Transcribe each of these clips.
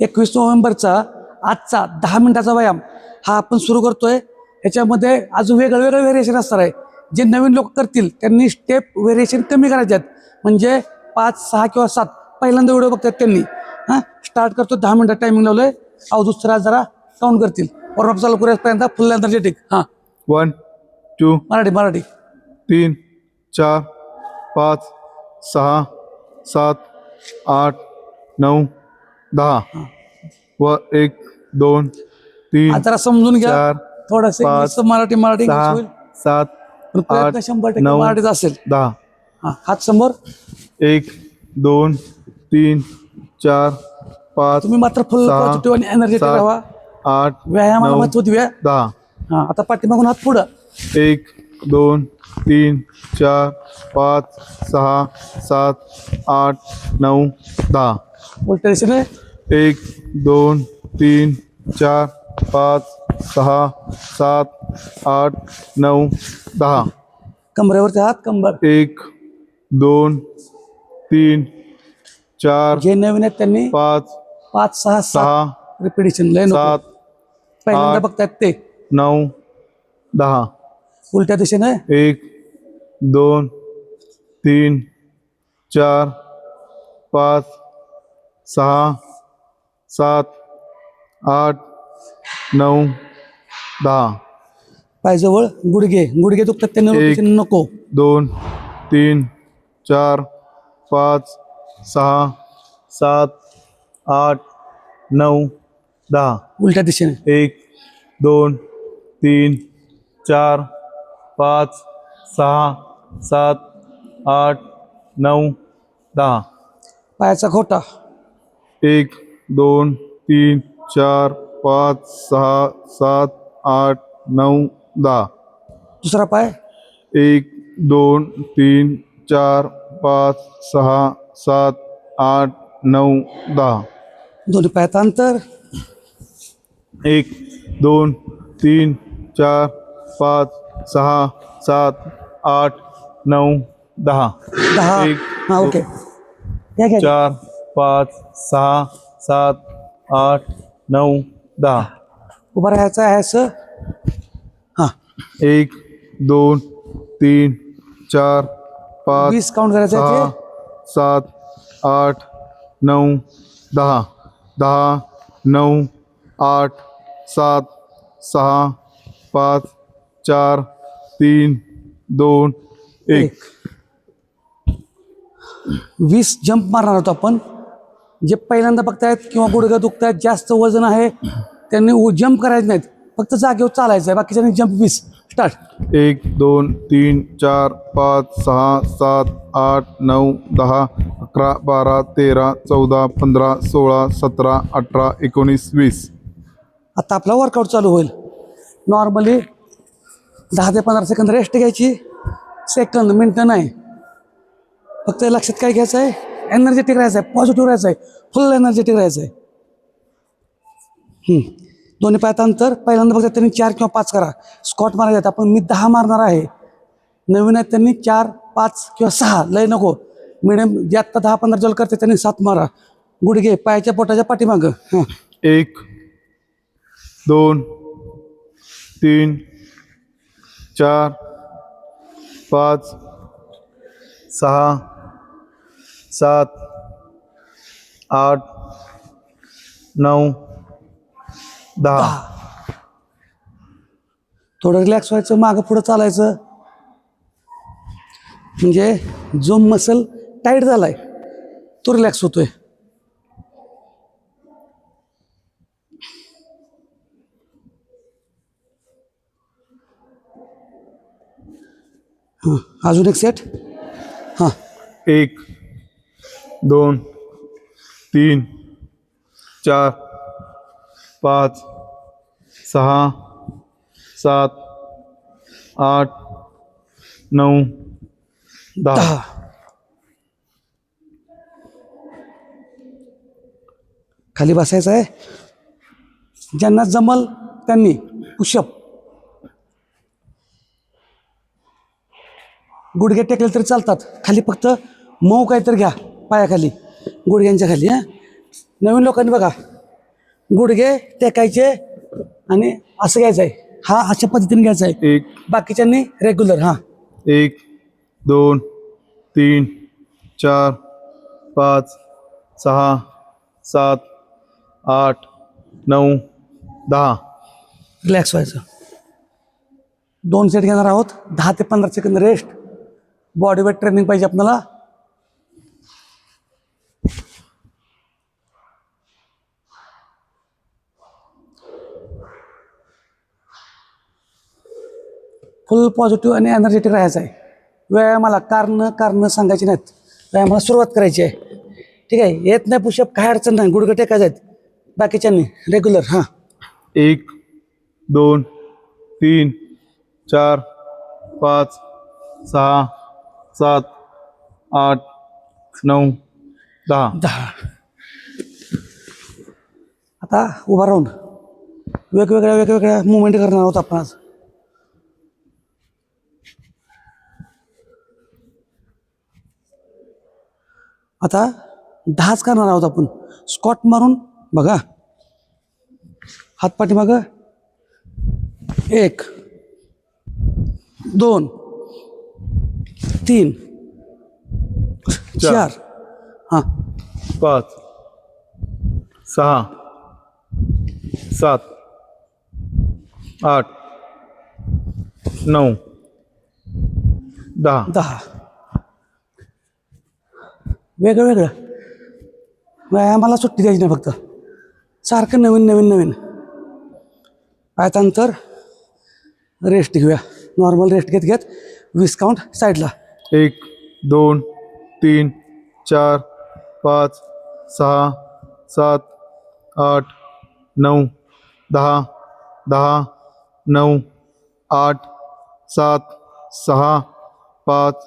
एकवीस नोव्हेंबरचा आजचा दहा मिनिटाचा व्यायाम हा आपण सुरू करतोय. ह्याच्यामध्ये अजून वेगळं वेगळं व्हेरिएशन असणार आहे. जे नवीन लोक करतील त्यांनी स्टेप व्हेरिएशन कमी करायचे आहेत. म्हणजे पाच सहा किंवा सात पहिल्यांदा व्हिडिओ बघतात त्यांनी. हां? स्टार्ट करतो दहा मिनिटात टायमिंग लावलंय. अहो दुसरा जरा काउंट करतील. वॉर्मअप चालू करूयापर्यंत फुल एनर्जेटिक हां. One two Marathi Marathi. तीन चार पाच सहा सात आठ नऊ दहा. व एक दोन तीन आता जरा समजून घ्या. चार थोडंसं पाच, मराठी मराठी इंग्लिश सहा होईल. सात पण प्रयत्न आठ, शंभर टक्के नऊ, मराठीचा असेल. दहा. हां हात समोर एक दोन तीन चार पाच तुम्ही मात्र फुल सहा, पॉझिटिव्ह आणि एनर्जेटिक सात, राहा. आठ व्यायामाला नऊ, महत्त्व देऊया दहा. हां आता पाठीमागून हात पुढं. एक दोन तीन चार पाच सहा सात आठ नऊ दहा. दिशेने. एक दोन तीन चार पाच सहा सात आठ नऊ दहा. कमरेवरचे हात कंबर. एक दोन तीन चार जे नवीन आहेत त्यांनी पाच पाच सहा सहा रिपिटेशन लय नको. सात पहिल्यांदा आठ. बघतायत ते. नऊ दहा. उलट्या दिशेने एक दोन तीन चार पाच सहा सात आठ नऊ दहा. पायजवळ गुडघे गुडघे दुखतात त्यांनी एक. रोटेशन नको. दोन तीन चार पाच सहा सात आठ नऊ दहा. उलट्या दिशेने. एक दोन तीन चार पाच सहा सात आठ नऊ दहा. पायाचा खोटा. एक दोन तीन चार पाच सहा सात आठ नऊ दहा दुसरा पाय। एक दोन तीन चार पाच सहा सात आठ नऊ दहा दोन्ही पायात अंतर एक दोन तीन चार पाच सहा सात आठ नऊ दहा दहा एक, हाँ ओके। घ्या. चार पाच सहा सात आठ नऊ दहा. उभं राहायचं आहे असं? हां. एक दोन तीन चार पाच वीस काउंट करायचं सहा आहे ते. सात आठ नऊ दहा. दहा नऊ आठ सात सहा पाच चार तीन दोन एक. वीस जंप मारणार होतो आपण. जे पहिल्यांदा बघतायत किंवा गुडघं दुखतायत जास्त वजन आहे त्यांनी जंप करायचे नाहीत. फक्त जागेवर चालायचं आहे बाकीच्यांनी जंप वीस. स्टार्ट एक दोन तीन चार पाच सहा सात आठ नऊ दहा अकरा बारा तेरा चौदा पंधरा सोळा सतरा अठरा एकोणीस वीस. आता आपला वर्कआउट चालू होईल. नॉर्मली दहा ते पंधरा सेकंद रेस्ट घ्यायची. सेकंद मिनटं नाही. फक्त लक्षात काय घ्यायचं आहे एनर्जेटिक राहायचं आहे पॉझिटिव्ह राहायचं आहे फुल एनर्जेटिक राहायचं आहे दोन्ही पायातनंतर पहिल्यांदा बघा त्यांनी चार किंवा पाच करा. स्कॉट मारायचे आहेत आपण मी दहा मारणार आहे. नवीन आहेत त्यांनी चार पाच किंवा सहा लय नको. मिडियम जे आत्ता दहा पंधरा जल करते त्यांनी सात मारा. गुडघे पायाच्या पोटाच्या पाठीमागं. हां. एक दोन तीन चार पाच सहा सात आठ नऊ दहा. थोडं रिलॅक्स व्हायचं मागं पुढं चालायचं. म्हणजे जो मसल टाईट झालाय तो रिलॅक्स होतोय. हां अजून एक सेट हां. एक दोन तीन चार पाच सहा सात आठ नऊ दहा. खाली बसायचं आहे. ज्यांना जमल त्यांनी पुशअप. गुडघे टेकले तरी चालतात. खाली फक्त मऊ काहीतरी घ्या. पायाखाली गुडघ्यांच्या खाली हां? नवीन लोकांनी बघा गुडघे टेकायचे आणि असं घ्यायचं आहे. हा अशा पद्धतीने घ्यायचा आहे. एक बाकीच्यांनी रेग्युलर हां. एक दोन तीन चार पाच सहा सात आठ नऊ दहा. रिलॅक्स व्हायचं. दोन सेट घेणार आहोत. दहा ते पंधरा second rest body weight training पाहिजे आपल्याला. फुल पॉझिटिव्ह आणि एनर्जेटिक राहायचं आहे. व्यायामाला कारण कारण सांगायची नाहीत. व्यायामाला सुरुवात करायची आहे. ठीक आहे? येत नाही पुशअप काय अडचण नाही. गुडघे टेकायचे आहेत. बाकीच्यांनी रेग्युलर हां. एक दोन तीन चार पाच सहा सात आठ नऊ दहा. दहा. आता उभा राहून वेगवेगळ्या वेगवेगळ्या मुवमेंट करणार आहोत आपण आज. आता दहाच करणार आहोत आपण. स्कॉट मारून बघा. हात पाठीमागं एक. दोन. तीन. चार. हां. पाच. सहा. सात. आठ. नऊ. दहा. दहा. वेगळं वेगळं. व्यायामाला सुट्टी द्यायची नाही फक्त. सारखं नवीन नवीन नवीन. पायाचं रेस्ट घेऊया. नॉर्मल रेस्ट घेत घेत वीस काउंट साईडला एक दोन तीन चार पाच सहा सात आठ नऊ दहा दहा नऊ आठ सात सहा पाच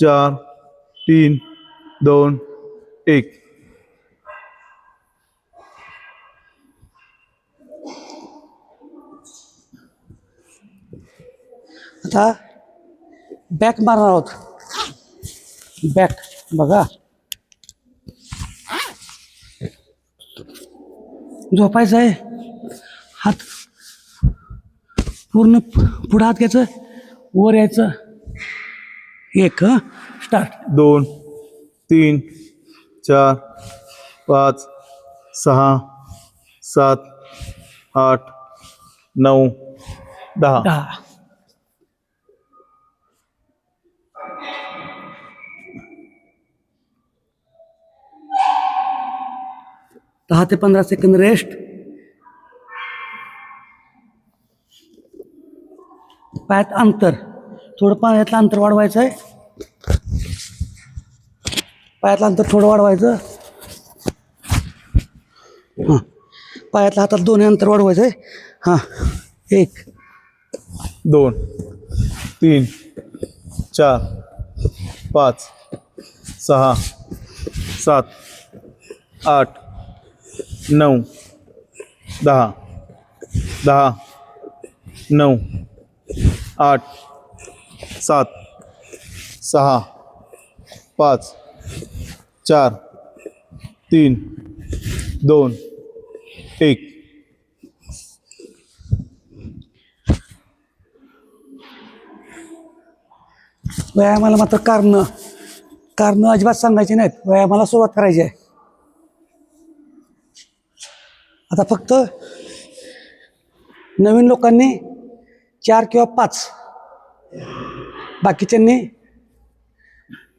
चार तीन दोन एक. आता बॅक मारणार आहोत. बॅक बघा. झोपायचं आहे. हात पूर्ण पुढं हात घ्यायचं वर यायचं. एक हं. स्टार्ट दोन तीन चार पाच सहा सात आठ नऊ दहा. दहा. दहा ते पंधरा सेकंद रेस्ट पायात अंतर. थोडं पाण्यातलं अंतर वाढवायचं आहे पायातलं अंतर थोडं वाढवायचं. हां. पायातलं हातात दोन्ही अंतर वाढवायचं आहे हां. एक. दोन. तीन. चार. पाच. सहा. सात. आठ. नऊ. दहा. दहा. नऊ. आठ. सात. सहा. पाच. चार तीन दोन एक. व्यायामाला मात्र कारण कारण अजिबात सांगायची नाहीत. व्यायामाला सुरुवात करायची आहे. आता फक्त नवीन लोकांनी चार किंवा पाच. बाकीच्यांनी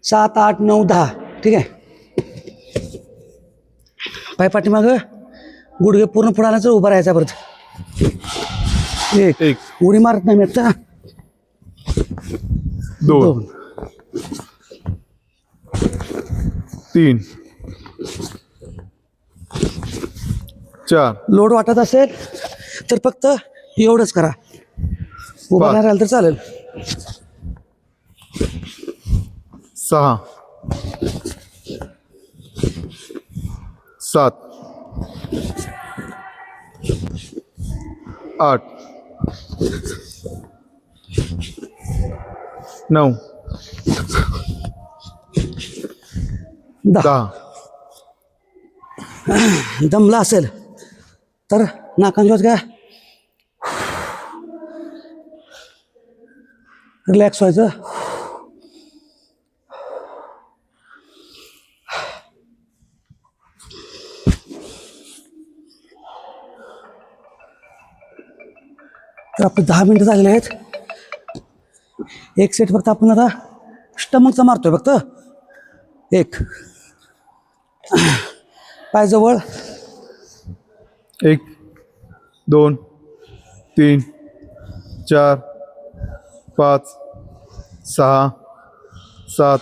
सात आठ नऊ दहा. ठीक आहे? पाय पाठीमागं गुडघे पूर्ण पुढे आणायचं उभं राहायचा परत. एक एक. उडी मारत नाही मी आता. दोन. तीन. चार. लोड वाटत असेल तर फक्त एवढंच करा. उभा. नाही राहिलं तर चालेल. सहा. सात आठ नऊ दहा. दमला असेल तर वाज घ्या रिलॅक्स व्हायचं. तर आपले दहा मिनटं झालेले आहेत. एक सेट फक्त आपण आता स्टमकचा मारतोय फक्त. एक. पायजवळ एक दोन तीन चार पाच सहा सात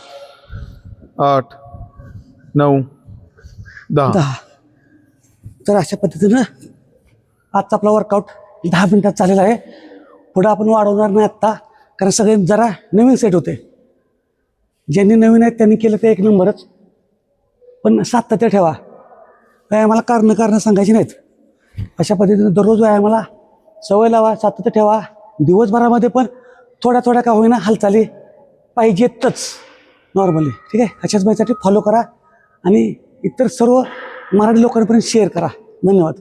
आठ नऊ दहा. दहा. तर अशा पद्धतीनं आजचा आपला वर्कआउट दहा मिनटात चालेल आहे. पुढं आपण वाढवणार नाही आत्ता कारण सगळे जरा नवीन सेट होते. ज्यांनी नवीन आहेत त्यांनी केलं ते एक नंबरच. पण सातत्य ठेवा. व्यायामाला कारणं कारणं सांगायची नाहीत. अशा पद्धतीनं दररोज व्यायामाला सवय लावा सातत्य ठेवा. दिवसभरामध्ये पण थोड्या थोड्या का होईना हालचाली पाहिजेतच नॉर्मली ठीक आहे? अशाच बाईसाठी फॉलो करा आणि इतर सर्व मराठी लोकांपर्यंत शेअर करा. धन्यवाद.